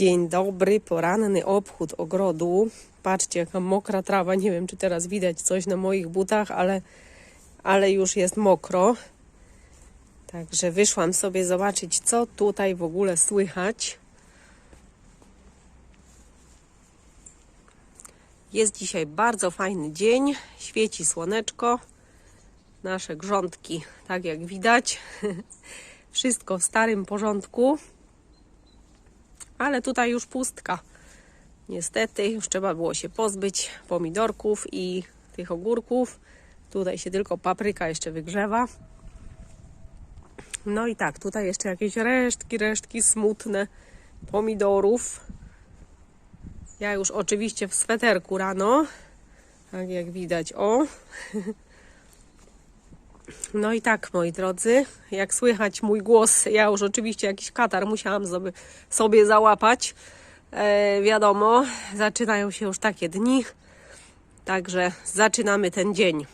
Dzień dobry, poranny obchód ogrodu. Patrzcie, jaka mokra trawa. Nie wiem, czy teraz widać coś na moich butach, ale, ale już jest mokro. Także wyszłam sobie zobaczyć, co tutaj w ogóle słychać. Jest dzisiaj bardzo fajny dzień. Świeci słoneczko. Nasze grządki, tak jak widać. Wszystko w starym porządku ale tutaj już pustka. Niestety już trzeba było się pozbyć pomidorków i tych ogórków. Tutaj się tylko papryka jeszcze wygrzewa. No i tak, tutaj jeszcze jakieś resztki, resztki smutne pomidorów. Ja już oczywiście w sweterku rano, tak jak widać, o. No i tak, moi drodzy, jak słychać mój głos, ja już oczywiście jakiś katar musiałam sobie, sobie załapać. E, wiadomo, zaczynają się już takie dni, także zaczynamy ten dzień.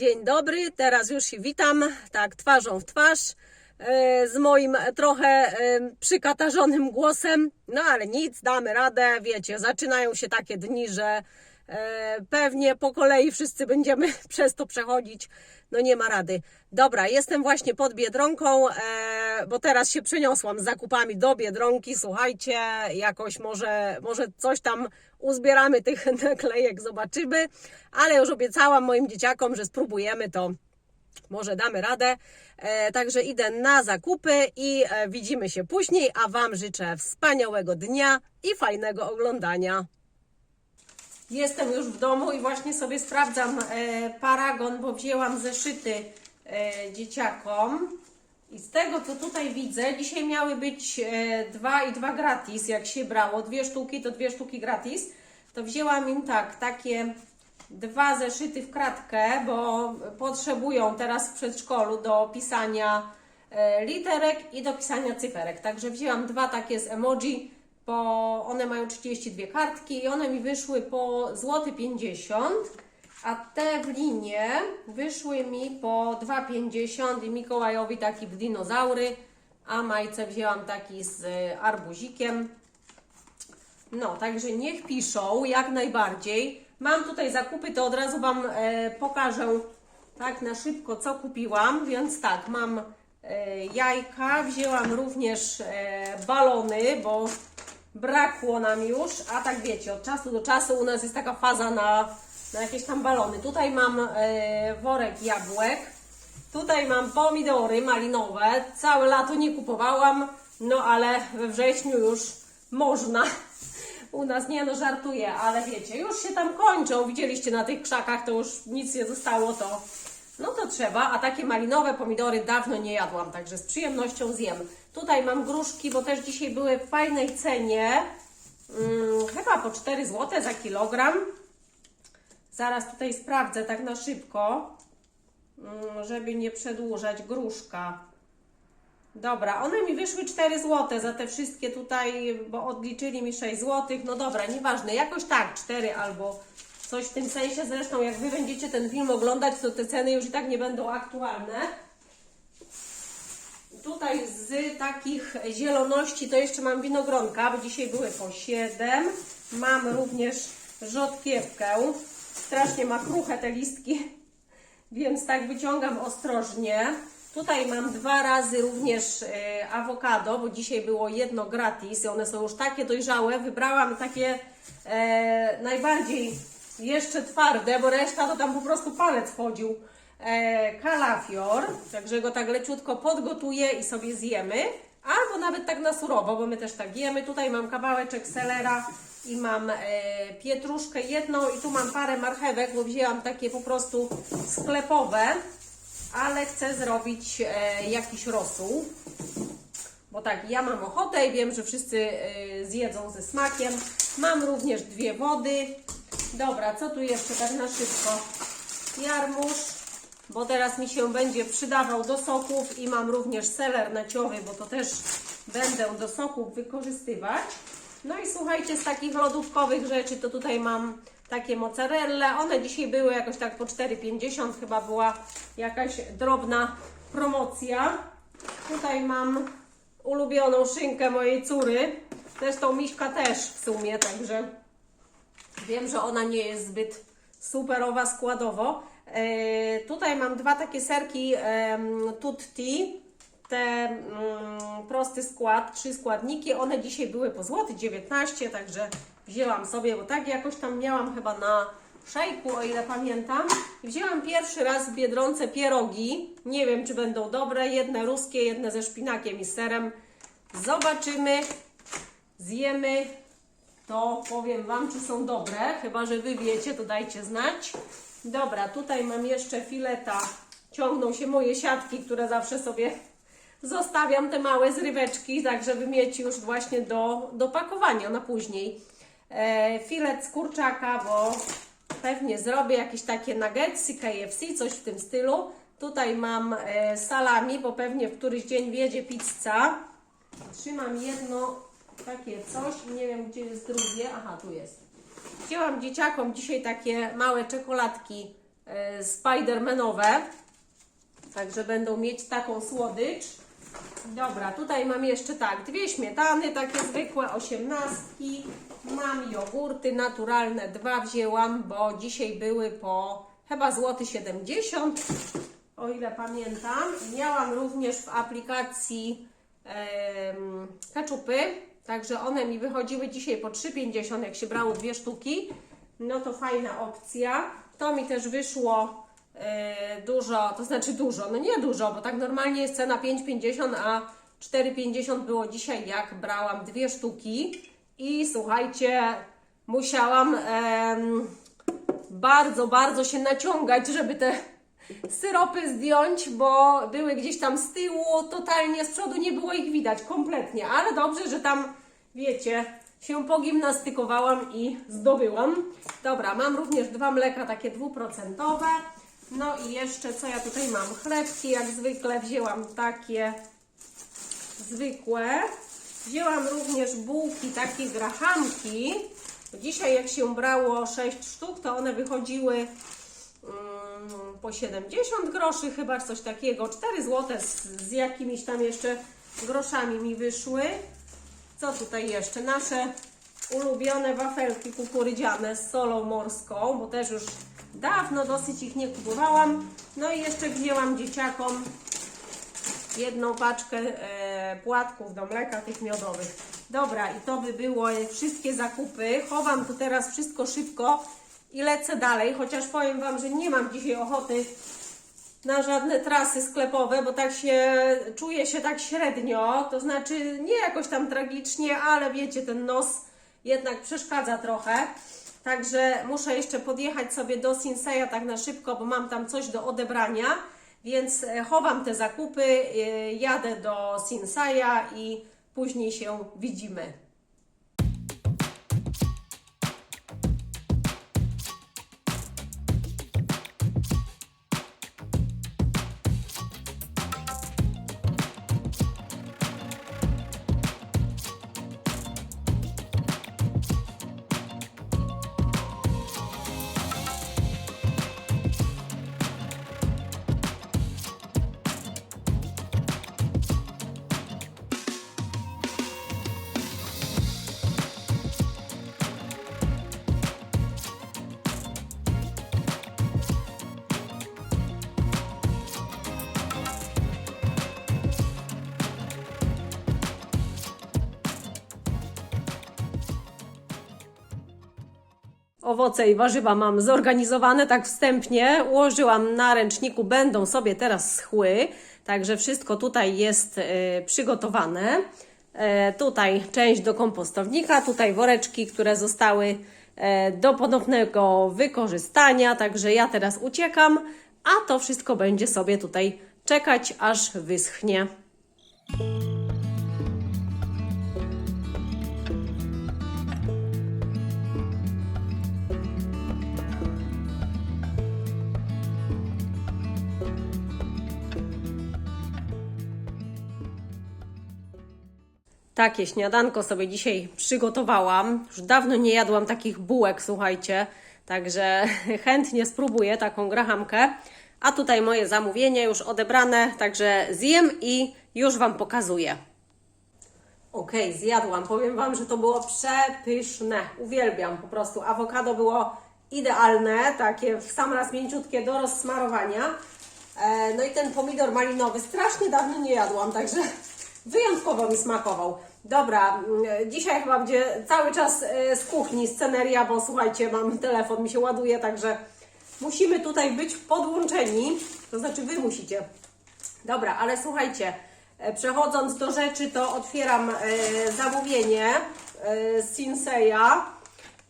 Dzień dobry, teraz już się witam, tak twarzą w twarz, e, z moim trochę e, przykatarzonym głosem, no ale nic, damy radę, wiecie, zaczynają się takie dni, że e, pewnie po kolei wszyscy będziemy przez to przechodzić, no nie ma rady. Dobra, jestem właśnie pod Biedronką, bo teraz się przeniosłam z zakupami do Biedronki, słuchajcie, jakoś może, może coś tam uzbieramy tych naklejek, zobaczymy, ale już obiecałam moim dzieciakom, że spróbujemy to może damy radę. E, także idę na zakupy i e, widzimy się później, a Wam życzę wspaniałego dnia i fajnego oglądania. Jestem już w domu i właśnie sobie sprawdzam e, paragon, bo wzięłam zeszyty dzieciakom. I z tego co tutaj widzę, dzisiaj miały być e, dwa i dwa gratis, jak się brało, dwie sztuki to dwie sztuki gratis. To wzięłam im tak, takie dwa zeszyty w kratkę, bo potrzebują teraz w przedszkolu do pisania e, literek i do pisania cyferek. Także wzięłam dwa takie z emoji, bo one mają 32 kartki i one mi wyszły po złoty 50, a te w linie wyszły mi po 2,50 i Mikołajowi taki w dinozaury, a Majce wzięłam taki z e, arbuzikiem. No, także niech piszą, jak najbardziej. Mam tutaj zakupy, to od razu Wam e, pokażę tak na szybko, co kupiłam. Więc tak, mam e, jajka, wzięłam również e, balony, bo brakło nam już. A tak wiecie, od czasu do czasu u nas jest taka faza na, na jakieś tam balony. Tutaj mam e, worek jabłek. Tutaj mam pomidory malinowe. Całe lato nie kupowałam, no ale we wrześniu już można. U nas nie no żartuję, ale wiecie, już się tam kończą. Widzieliście na tych krzakach, to już nic nie zostało, to no to trzeba. A takie malinowe pomidory dawno nie jadłam, także z przyjemnością zjem. Tutaj mam gruszki, bo też dzisiaj były w fajnej cenie. Hmm, chyba po 4 zł za kilogram. Zaraz tutaj sprawdzę tak na szybko, mm, żeby nie przedłużać. Gruszka. Dobra, one mi wyszły 4 zł za te wszystkie tutaj, bo odliczyli mi 6 zł. No dobra, nieważne, jakoś tak, 4 albo coś w tym sensie. Zresztą, jak Wy będziecie ten film oglądać, to te ceny już i tak nie będą aktualne. Tutaj z takich zieloności to jeszcze mam winogronka, bo dzisiaj były po 7. Mam również rzodkiewkę. Strasznie ma kruche te listki, więc tak wyciągam ostrożnie. Tutaj mam dwa razy również e, awokado, bo dzisiaj było jedno gratis i one są już takie dojrzałe. Wybrałam takie e, najbardziej jeszcze twarde, bo reszta to tam po prostu palec wchodził. E, kalafior, także go tak leciutko podgotuję i sobie zjemy. Albo nawet tak na surowo, bo my też tak jemy. Tutaj mam kawałeczek selera i mam e, pietruszkę jedną i tu mam parę marchewek, bo wzięłam takie po prostu sklepowe ale chcę zrobić e, jakiś rosół. Bo tak, ja mam ochotę i wiem, że wszyscy e, zjedzą ze smakiem. Mam również dwie wody. Dobra, co tu jeszcze tak na szybko? Jarmuż, bo teraz mi się będzie przydawał do soków i mam również seler naciowy, bo to też będę do soków wykorzystywać. No i słuchajcie, z takich lodówkowych rzeczy to tutaj mam takie mozzarelle. One dzisiaj były jakoś tak po 4,50, chyba była jakaś drobna promocja. Tutaj mam ulubioną szynkę mojej córy. Zresztą Miśka też w sumie, także wiem, że ona nie jest zbyt superowa składowo. E, tutaj mam dwa takie serki tutti, te mm, prosty skład, trzy składniki. One dzisiaj były po złoty 19, także wzięłam sobie, bo tak jakoś tam miałam chyba na szejku, o ile pamiętam. Wzięłam pierwszy raz w Biedronce pierogi. Nie wiem, czy będą dobre. Jedne ruskie, jedne ze szpinakiem i serem. Zobaczymy, zjemy. To powiem Wam, czy są dobre. Chyba, że Wy wiecie, to dajcie znać. Dobra, tutaj mam jeszcze fileta. Ciągną się moje siatki, które zawsze sobie zostawiam, te małe zryweczki, tak żeby mieć już właśnie do, do pakowania na później. E, filet z kurczaka, bo pewnie zrobię jakieś takie nuggetsy, KFC, coś w tym stylu. Tutaj mam e, salami, bo pewnie w któryś dzień wjedzie pizza. Trzymam jedno takie coś nie wiem gdzie jest drugie. Aha, tu jest. Wzięłam dzieciakom dzisiaj takie małe czekoladki e, Spidermanowe. Także będą mieć taką słodycz. Dobra, tutaj mam jeszcze tak, dwie śmietany, takie zwykłe, osiemnastki. Mam jogurty naturalne, dwa wzięłam, bo dzisiaj były po chyba złoty 70, o ile pamiętam. Miałam również w aplikacji em, keczupy, także one mi wychodziły dzisiaj po 3,50, jak się brało dwie sztuki. No to fajna opcja. To mi też wyszło e, dużo, to znaczy dużo, no nie dużo, bo tak normalnie jest cena 5,50, a 4,50 było dzisiaj, jak brałam dwie sztuki. I słuchajcie, musiałam bardzo, bardzo się naciągać, żeby te syropy zdjąć, bo były gdzieś tam z tyłu, totalnie z przodu nie było ich widać kompletnie, ale dobrze, że tam, wiecie, się pogimnastykowałam i zdobyłam. Dobra, mam również dwa mleka takie dwuprocentowe. No i jeszcze, co ja tutaj mam? Chlebki, jak zwykle wzięłam takie zwykłe. Wzięłam również bułki, takie grahamki. Dzisiaj jak się brało 6 sztuk, to one wychodziły mm, po 70 groszy chyba, coś takiego. 4 zł z, z jakimiś tam jeszcze groszami mi wyszły. Co tutaj jeszcze? Nasze ulubione wafelki kukurydziane z solą morską, bo też już dawno dosyć ich nie kupowałam. No i jeszcze wzięłam dzieciakom jedną paczkę e, płatków do mleka tych miodowych. Dobra, i to by było wszystkie zakupy. Chowam tu teraz wszystko szybko i lecę dalej, chociaż powiem Wam, że nie mam dzisiaj ochoty na żadne trasy sklepowe, bo tak się czuję się tak średnio, to znaczy nie jakoś tam tragicznie, ale wiecie, ten nos jednak przeszkadza trochę. Także muszę jeszcze podjechać sobie do Sinseya tak na szybko, bo mam tam coś do odebrania. Więc e, chowam te zakupy, e, jadę do Sinseya i później się widzimy. Owoce i warzywa mam zorganizowane tak wstępnie. Ułożyłam na ręczniku, będą sobie teraz schły. Także wszystko tutaj jest e, przygotowane. E, tutaj część do kompostownika, tutaj woreczki, które zostały e, do ponownego wykorzystania. Także ja teraz uciekam, a to wszystko będzie sobie tutaj czekać, aż wyschnie. Takie śniadanko sobie dzisiaj przygotowałam. Już dawno nie jadłam takich bułek, słuchajcie. Także chętnie spróbuję taką grahamkę. A tutaj moje zamówienie już odebrane, także zjem i już Wam pokazuję. Okej, zjadłam. Powiem Wam, że to było przepyszne. Uwielbiam po prostu. Awokado było idealne, takie w sam raz mięciutkie do rozsmarowania. E, no i ten pomidor malinowy strasznie dawno nie jadłam, także wyjątkowo mi smakował. Dobra, mm, dzisiaj chyba będzie cały czas e, z kuchni sceneria, bo słuchajcie, mam telefon, mi się ładuje, także musimy tutaj być podłączeni, to znaczy Wy musicie. Dobra, ale słuchajcie, e, przechodząc do rzeczy, to otwieram e, zamówienie z Sinseya,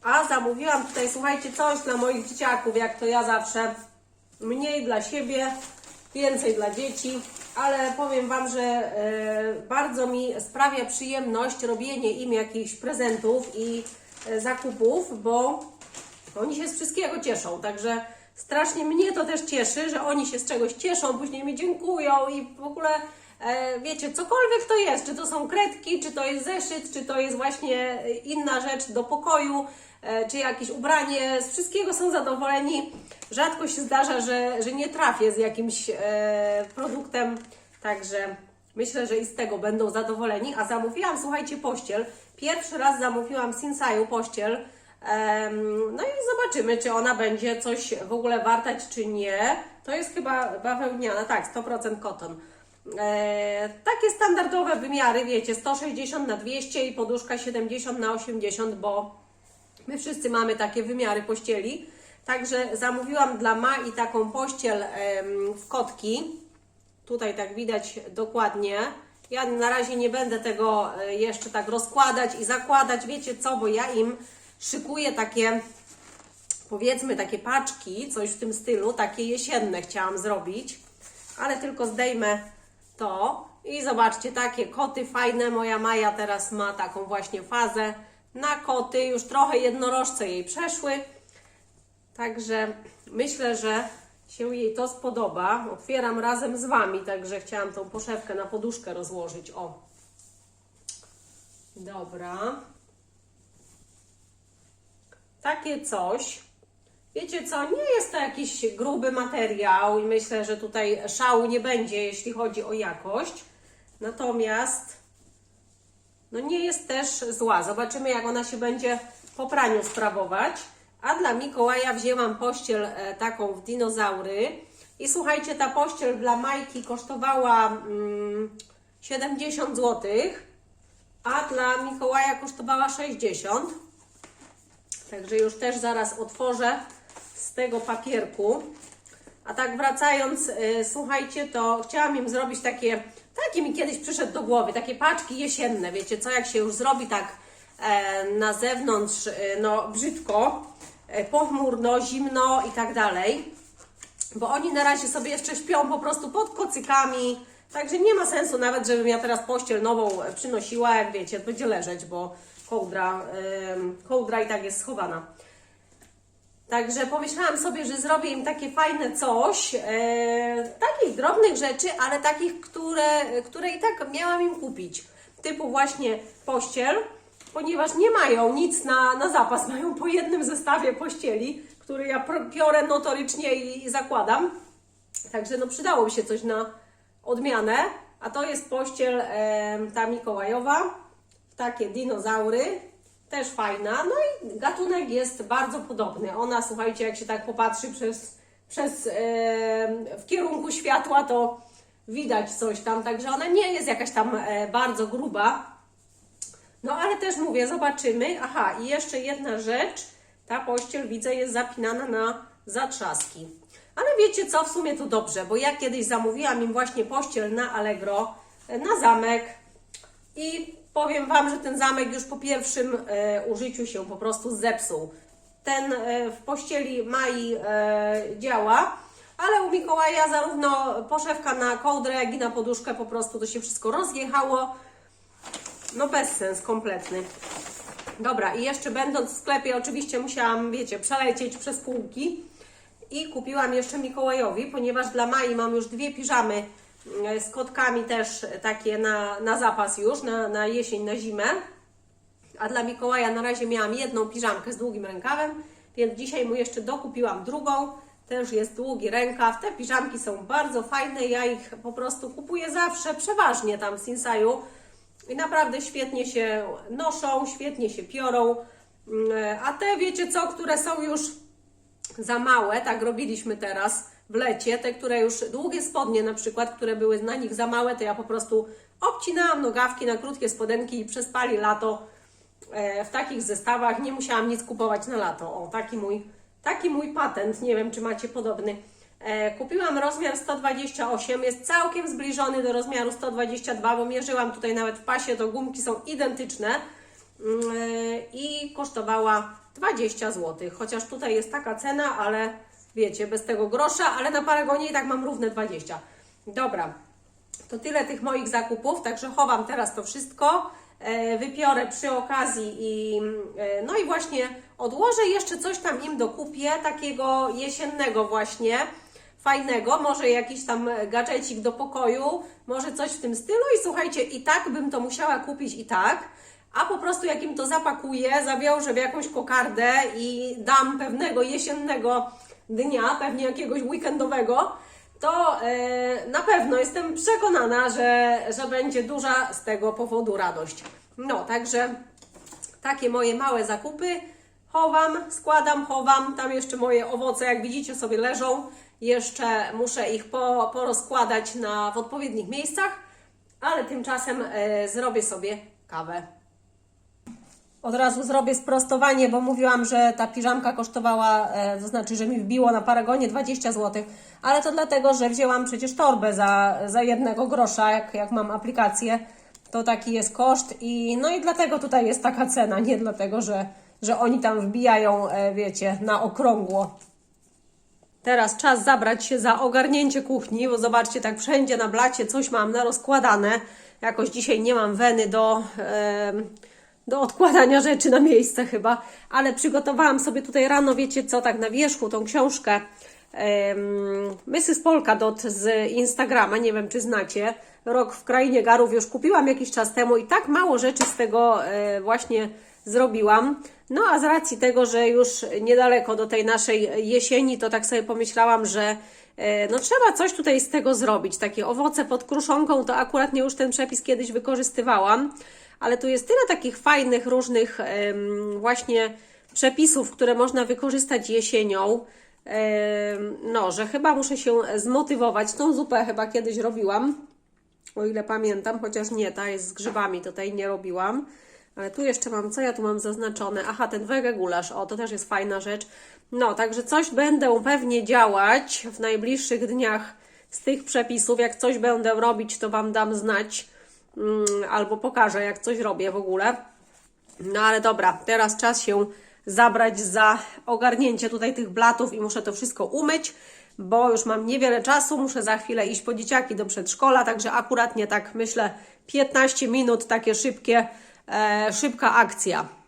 a zamówiłam tutaj, słuchajcie, coś dla moich dzieciaków, jak to ja zawsze, mniej dla siebie, więcej dla dzieci, ale powiem Wam, że e, bardzo mi sprawia przyjemność robienie im jakichś prezentów i e, zakupów, bo oni się z wszystkiego cieszą, także strasznie mnie to też cieszy, że oni się z czegoś cieszą, później mi dziękują i w ogóle wiecie, cokolwiek to jest, czy to są kredki, czy to jest zeszyt, czy to jest właśnie inna rzecz do pokoju, e, czy jakieś ubranie, z wszystkiego są zadowoleni. Rzadko się zdarza, że, że nie trafię z jakimś e, produktem, także myślę, że i z tego będą zadowoleni. A zamówiłam, słuchajcie, pościel. Pierwszy raz zamówiłam Sinsaju pościel. No i zobaczymy, czy ona będzie coś w ogóle wartać, czy nie. To jest chyba bawełniana, tak, 100% koton. E, takie standardowe wymiary, wiecie, 160 na 200 i poduszka 70 na 80, bo my wszyscy mamy takie wymiary pościeli. Także zamówiłam dla Mai taką pościel w kotki. Tutaj tak widać dokładnie. Ja na razie nie będę tego e, jeszcze tak rozkładać i zakładać. Wiecie co, bo ja im szykuję takie, powiedzmy, takie paczki, coś w tym stylu, takie jesienne chciałam zrobić, ale tylko zdejmę to i zobaczcie, takie koty fajne. Moja Maja teraz ma taką właśnie fazę na koty. Już trochę jednorożce jej przeszły. Także myślę, że się jej to spodoba. Otwieram razem z Wami, także chciałam tą poszewkę na poduszkę rozłożyć. O. Dobra. Takie coś. Wiecie co, nie jest to jakiś gruby materiał i myślę, że tutaj szału nie będzie, jeśli chodzi o jakość. Natomiast no nie jest też zła. Zobaczymy, jak ona się będzie po praniu sprawować. A dla Mikołaja wzięłam pościel e, taką w dinozaury. I słuchajcie, ta pościel dla Majki kosztowała mm, 70 zł, a dla Mikołaja kosztowała 60. Także już też zaraz otworzę z tego papierku. A tak wracając, y, słuchajcie, to chciałam im zrobić takie, takie mi kiedyś przyszedł do głowy, takie paczki jesienne, wiecie co, jak się już zrobi tak e, na zewnątrz, e, no brzydko, e, pochmurno, zimno i tak dalej, bo oni na razie sobie jeszcze śpią po prostu pod kocykami, także nie ma sensu nawet, żebym ja teraz pościel nową przynosiła, jak wiecie, będzie leżeć, bo kołdra, kołdra i tak jest schowana. Także pomyślałam sobie, że zrobię im takie fajne coś, e, takich drobnych rzeczy, ale takich, które, które i tak miałam im kupić. Typu właśnie pościel, ponieważ nie mają nic na, na zapas, mają po jednym zestawie pościeli, który ja piorę notorycznie i, i zakładam. Także no przydało mi się coś na odmianę, a to jest pościel e, ta Mikołajowa, takie dinozaury, też fajna. No i gatunek jest bardzo podobny. Ona, słuchajcie, jak się tak popatrzy przez, przez e, w kierunku światła, to widać coś tam, także ona nie jest jakaś tam e, bardzo gruba. No ale też mówię, zobaczymy. Aha, i jeszcze jedna rzecz. Ta pościel, widzę, jest zapinana na zatrzaski. Ale wiecie co, w sumie to dobrze, bo ja kiedyś zamówiłam im właśnie pościel na Allegro, e, na zamek i powiem Wam, że ten zamek już po pierwszym e, użyciu się po prostu zepsuł. Ten e, w pościeli Mai e, działa, ale u Mikołaja zarówno poszewka na kołdrę, jak i na poduszkę po prostu to się wszystko rozjechało. No bez sens kompletny. Dobra, i jeszcze będąc w sklepie, oczywiście musiałam, wiecie, przelecieć przez półki i kupiłam jeszcze Mikołajowi, ponieważ dla Mai mam już dwie piżamy Z kotkami też takie na, na zapas już, na, na jesień, na zimę. A dla Mikołaja na razie miałam jedną piżamkę z długim rękawem, więc dzisiaj mu jeszcze dokupiłam drugą. Też jest długi rękaw. Te piżamki są bardzo fajne. Ja ich po prostu kupuję zawsze, przeważnie tam w Sinsaju. I naprawdę świetnie się noszą, świetnie się piorą. Mm, A te, wiecie co, które są już za małe, tak robiliśmy teraz w lecie, te, które już długie spodnie na przykład, które były na nich za małe, to ja po prostu obcinałam nogawki na krótkie spodenki i przespali lato e, w takich zestawach. Nie musiałam nic kupować na lato. O, taki mój, taki mój patent. Nie wiem, czy macie podobny. E, Kupiłam rozmiar 128, jest całkiem zbliżony do rozmiaru 122, bo mierzyłam tutaj nawet w pasie, to gumki są identyczne Mm, e, i kosztowała 20 zł. Chociaż tutaj jest taka cena, ale wiecie, bez tego grosza, ale na Paragonie i tak mam równe 20. Dobra, to tyle tych moich zakupów, także chowam teraz to wszystko. e, Wypiorę przy okazji i e, no i właśnie odłożę jeszcze coś tam im dokupię, takiego jesiennego właśnie, fajnego, może jakiś tam gadżecik do pokoju, może coś w tym stylu i słuchajcie, i tak bym to musiała kupić i tak, a po prostu jak im to zapakuję, zawiążę w jakąś kokardę i dam pewnego jesiennego dnia, pewnie jakiegoś weekendowego, to e, na pewno jestem przekonana, że, że będzie duża z tego powodu radość. No, także takie moje małe zakupy. Chowam, składam, chowam. Tam jeszcze moje owoce, jak widzicie, sobie leżą. Jeszcze muszę ich po, porozkładać na, w odpowiednich miejscach, ale tymczasem e, zrobię sobie kawę. Od razu zrobię sprostowanie, bo mówiłam, że ta piżamka kosztowała, e, to znaczy, że mi wbiło na Paragonie 20 zł, ale to dlatego, że wzięłam przecież torbę za, za jednego grosza, jak, jak mam aplikację, to taki jest koszt i no i dlatego tutaj jest taka cena, nie dlatego, że, że oni tam wbijają, e, wiecie, na okrągło. Teraz czas zabrać się za ogarnięcie kuchni, bo zobaczcie, tak wszędzie na blacie coś mam na rozkładane. Jakoś dzisiaj nie mam weny do, em, do odkładania rzeczy na miejsce chyba, ale przygotowałam sobie tutaj rano, wiecie co, tak na wierzchu tą książkę em, Mrs. Polkadot z Instagrama, nie wiem czy znacie. Rok w Krainie Garów już kupiłam jakiś czas temu i tak mało rzeczy z tego e, właśnie zrobiłam. No a z racji tego, że już niedaleko do tej naszej jesieni, to tak sobie pomyślałam, że e, no trzeba coś tutaj z tego zrobić. Takie owoce pod kruszonką, to akurat nie już ten przepis kiedyś wykorzystywałam, ale tu jest tyle takich fajnych, różnych właśnie przepisów, które można wykorzystać jesienią. No, że chyba muszę się zmotywować. Tą zupę chyba kiedyś robiłam, o ile pamiętam, chociaż nie, ta jest z grzybami, to tej nie robiłam. Ale tu jeszcze mam, co ja tu mam zaznaczone? Aha, ten wege gulasz, o, to też jest fajna rzecz. No, także coś będę pewnie działać w najbliższych dniach z tych przepisów. Jak coś będę robić, to Wam dam znać albo pokażę, jak coś robię w ogóle. No ale dobra, teraz czas się zabrać za ogarnięcie tutaj tych blatów i muszę to wszystko umyć, bo już mam niewiele czasu, muszę za chwilę iść po dzieciaki do przedszkola, także akuratnie tak myślę 15 minut, takie szybkie, e, szybka akcja.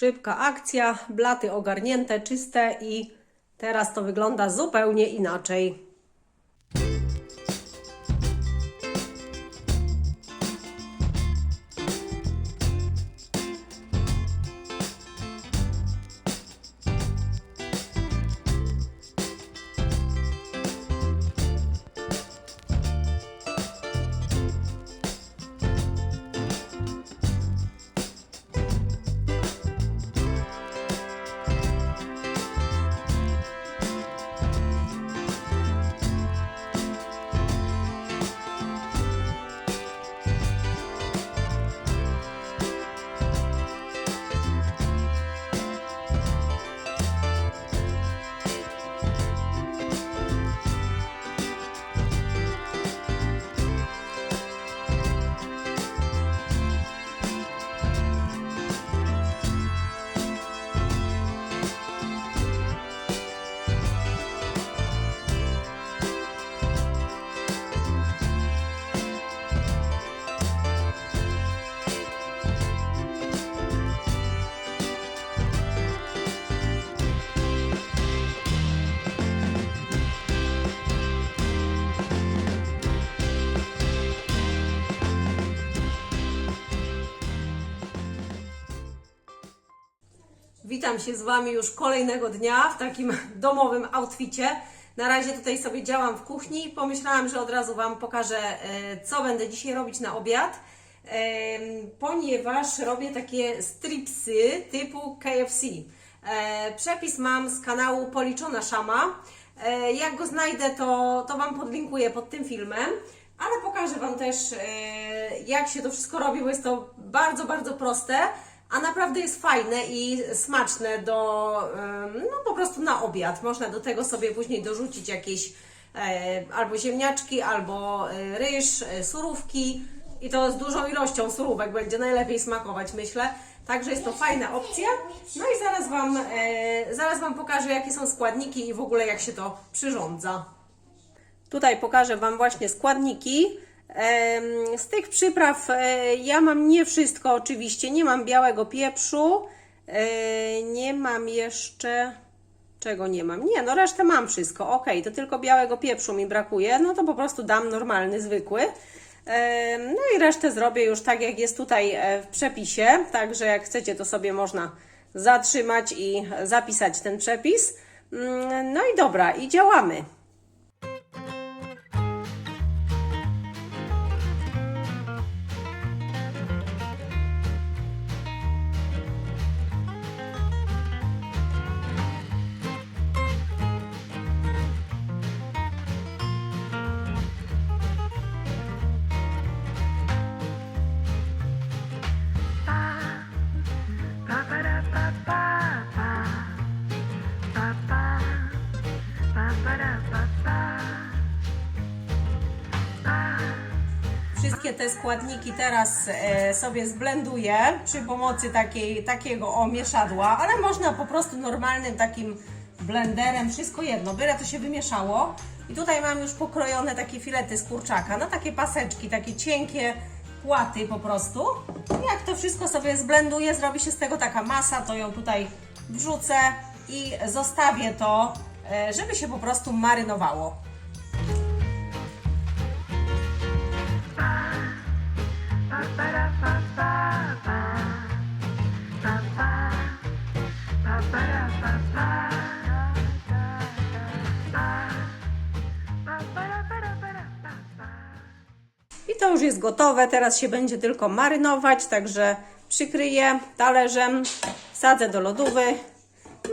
Szybka akcja, blaty ogarnięte, czyste i teraz to wygląda zupełnie inaczej. Witam się z Wami już kolejnego dnia w takim domowym outficie. Na razie tutaj sobie działam w kuchni. Pomyślałam, że od razu Wam pokażę, e, co będę dzisiaj robić na obiad, ponieważ robię takie stripsy typu KFC. E, Przepis mam z kanału Policzona Szama. E, Jak go znajdę, to, to Wam podlinkuję pod tym filmem. Ale pokażę Wam też, jak się to wszystko robi, bo jest to bardzo, bardzo proste, a naprawdę jest fajne i smaczne do, no po prostu na obiad. Można do tego sobie później dorzucić jakieś e, albo ziemniaczki, albo e, ryż, e, surówki i to z dużą ilością surówek będzie najlepiej smakować, myślę. Także jest to fajna opcja. No i zaraz Wam, zaraz Wam pokażę, jakie są składniki i w ogóle jak się to przyrządza. Tutaj pokażę Wam właśnie składniki. Z tych przypraw e, ja mam nie wszystko oczywiście. Nie mam białego pieprzu. e, Nie mam jeszcze. Czego nie mam? Nie, no resztę mam wszystko. Ok, to tylko białego pieprzu mi brakuje. No to po prostu dam normalny, zwykły. No i resztę zrobię już tak, jak jest tutaj e, w przepisie. Także jak chcecie, to sobie można zatrzymać i zapisać ten przepis. Mm, No i dobra, i działamy. Wszystkie te składniki teraz e, sobie zblenduję przy pomocy takiej, takiego o mieszadła, ale można po prostu normalnym takim blenderem, wszystko jedno, byle to się wymieszało. I tutaj mam już pokrojone takie filety z kurczaka, na takie paseczki, takie cienkie płaty po prostu. Jak to wszystko sobie zblenduję, zrobi się z tego taka masa, to ją tutaj wrzucę i zostawię to, e, żeby się po prostu marynowało. I to już jest gotowe, teraz się będzie tylko marynować, także przykryję talerzem, wsadzę do lodówy.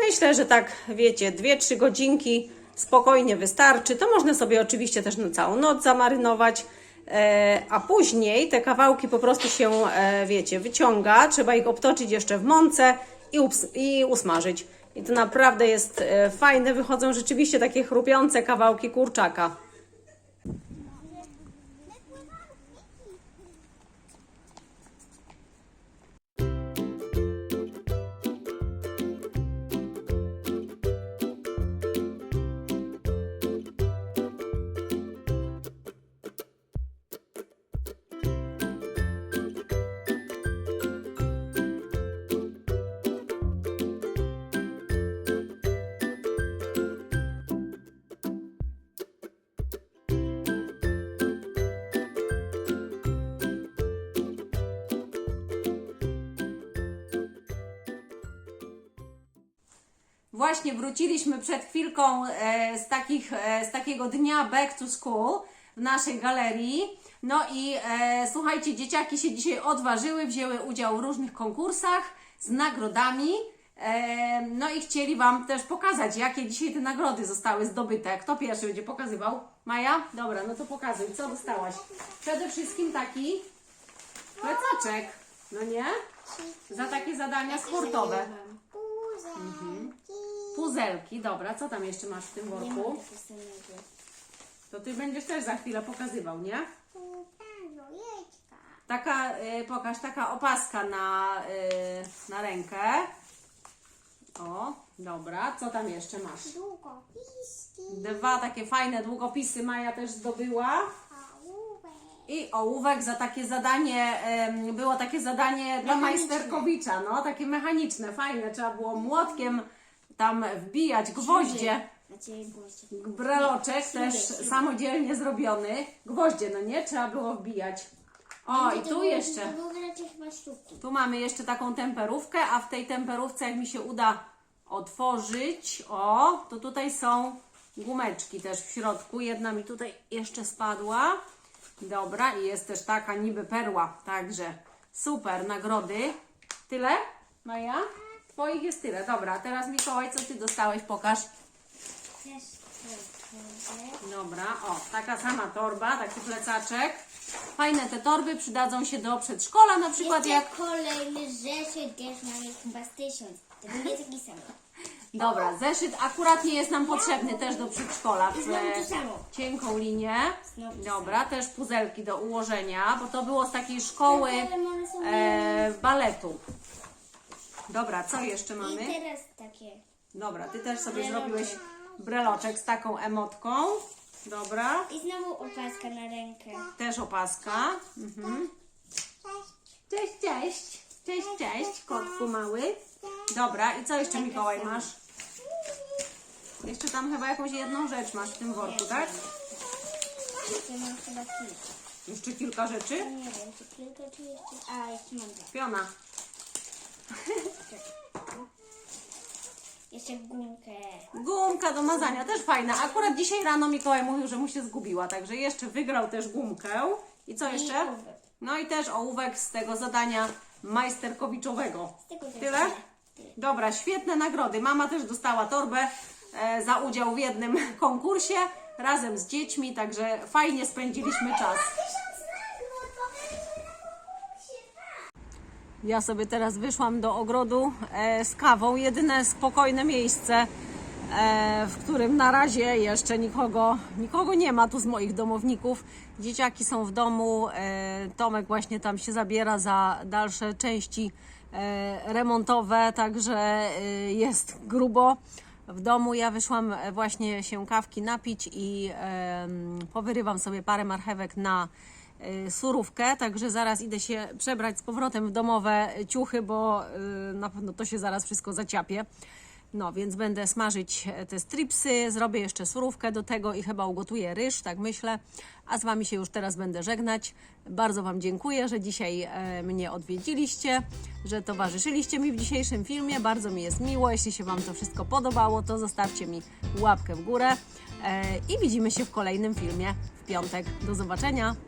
Myślę, że tak, wiecie, 2-3 godzinki spokojnie wystarczy. To można sobie oczywiście też na całą noc zamarynować, a później te kawałki po prostu się, e, wiecie, wyciąga. Trzeba ich obtoczyć jeszcze w mące i, i usmażyć. I to naprawdę jest e, fajne, wychodzą rzeczywiście takie chrupiące kawałki kurczaka. Właśnie wróciliśmy przed chwilką e, z, takich, e, z takiego dnia Back to School w naszej galerii. No i e, słuchajcie, dzieciaki się dzisiaj odważyły, wzięły udział w różnych konkursach z nagrodami. E, no i chcieli Wam też pokazać, jakie dzisiaj te nagrody zostały zdobyte. Kto pierwszy będzie pokazywał? Maja? Dobra, no to pokazuj, co dostałaś? Przede wszystkim taki plecaczek, no nie? Za takie zadania sportowe. Puzelki, dobra, co tam jeszcze masz w tym worku? To ty będziesz też za chwilę pokazywał, nie? Taka, y, pokaż, taka opaska na, y, na rękę. O, dobra, co tam jeszcze masz? Długopiski, Dwa takie fajne długopisy Maja też zdobyła. ołówek, I ołówek za takie zadanie, em, było takie zadanie dla Mechaniczne. majsterkowicza, no, takie mechaniczne, fajne, trzeba było młotkiem tam wbijać gwoździe. Znaczy gwoździe. Breloczek Śrubek, też samodzielnie zrobiony. Gwoździe, no nie? Trzeba było wbijać. O, i tu jeszcze. Tu mamy jeszcze taką temperówkę, a w tej temperówce, jak mi się uda otworzyć, o, to tutaj są gumeczki też w środku. Jedna mi tutaj jeszcze spadła. Dobra, i jest też taka niby perła, także super, nagrody. Tyle, Maja? Twoich jest tyle. Dobra, teraz Mikołaj, co Ty dostałeś? Pokaż. Też Dobra, o, taka sama torba, taki plecaczek. Fajne te torby przydadzą się do przedszkola, na przykład Jeszcze jak kolejny zeszyt też mamy chyba z tysiąc. To będzie taki sam. Dobra, zeszyt akurat nie jest nam potrzebny też do przedszkola. Samo. cienką linię. Dobra, też puzelki do ułożenia, bo to było z takiej szkoły są e, baletu. Dobra, co jeszcze I mamy? teraz takie. Dobra, ty też sobie Breloczek. zrobiłeś breloczek z taką emotką. Dobra, I znowu opaska na rękę. też opaska. Mhm. Cześć, cześć. Cześć, cześć, kotku mały. Dobra, i co jeszcze Mikołaj masz? Jeszcze tam chyba jakąś jedną rzecz masz w tym worku, tak? Jeszcze mam chyba kilka. Jeszcze kilka rzeczy? Nie wiem, czy kilka, czy jeszcze... A, jeszcze mam dwa. Piona. Jeszcze gumkę. Gumka do mazania, też fajna. Akurat dzisiaj rano Mikołaj mówił, że mu się zgubiła, także jeszcze wygrał też gumkę. I co jeszcze? ołówek. No i też ołówek z tego zadania majsterkowiczowego. Tego tyle. Dobra, świetne nagrody. Mama też dostała torbę e, za udział w jednym konkursie razem z dziećmi, także fajnie spędziliśmy czas. Ja sobie teraz wyszłam do ogrodu e, z kawą. Jedyne spokojne miejsce, e, w którym na razie jeszcze nikogo, nikogo nie ma tu z moich domowników. Dzieciaki są w domu. E, Tomek właśnie tam się zabiera za dalsze części remontowe, także jest grubo w domu. Ja wyszłam właśnie się kawki napić i powyrywam sobie parę marchewek na surówkę, także zaraz idę się przebrać z powrotem w domowe ciuchy, bo y, na pewno to się zaraz wszystko zaciapie. No, więc będę smażyć te stripsy, zrobię jeszcze surówkę do tego i chyba ugotuję ryż, tak myślę. A z Wami się już teraz będę żegnać. Bardzo Wam dziękuję, że dzisiaj e, mnie odwiedziliście, że towarzyszyliście mi w dzisiejszym filmie. Bardzo mi jest miło. Jeśli się Wam to wszystko podobało, to zostawcie mi łapkę w górę e, i widzimy się w kolejnym filmie w piątek. Do zobaczenia!